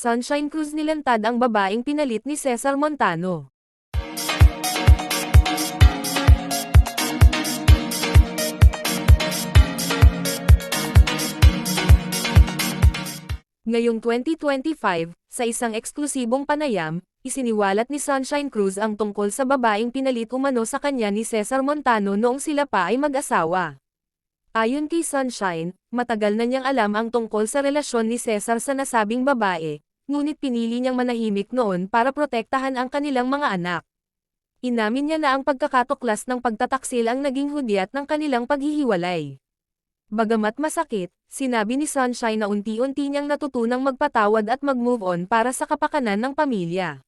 Sunshine Cruz nilantad ang babaeng pinalit ni Cesar Montano. Ngayong 2025, sa isang eksklusibong panayam, isiniwalat ni Sunshine Cruz ang tungkol sa babaeng pinalit umano sa kanya ni Cesar Montano noong sila pa ay mag-asawa. Ayon kay Sunshine, matagal na niyang alam ang tungkol sa relasyon ni Cesar sa nasabing babae, ngunit pinili niyang manahimik noon para protektahan ang kanilang mga anak. Inamin niya na ang pagkakatuklas ng pagtataksil ang naging hudyat ng kanilang paghihiwalay. Bagamat masakit, sinabi ni Sunshine na unti-unti niyang natutunang magpatawad at mag-move on para sa kapakanan ng pamilya.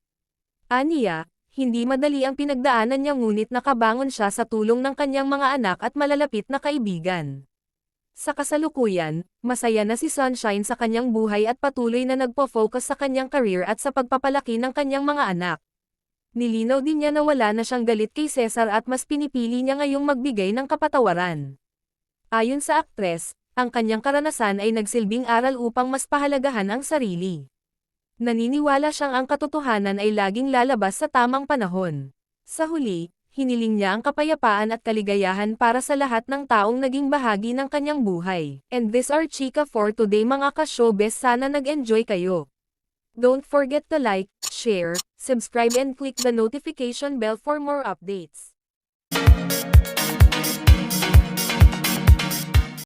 Aniya, hindi madali ang pinagdaanan niya ngunit nakabangon siya sa tulong ng kanyang mga anak at malalapit na kaibigan. Sa kasalukuyan, masaya na si Sunshine sa kanyang buhay at patuloy na nagpo-focus sa kanyang career at sa pagpapalaki ng kanyang mga anak. Nilinaw din niya na wala na siyang galit kay Cesar at mas pinipili niya ngayong magbigay ng kapatawaran. Ayon sa aktres, ang kanyang karanasan ay nagsilbing aral upang mas pahalagahan ang sarili. Naniniwala siyang ang katotohanan ay laging lalabas sa tamang panahon. Sa huli, hiniling niya ang kapayapaan at kaligayahan para sa lahat ng taong naging bahagi ng kanyang buhay. And this are Chika for today mga ka-showbiz sana nag-enjoy kayo. Don't forget to like, share, subscribe and click the notification bell for more updates.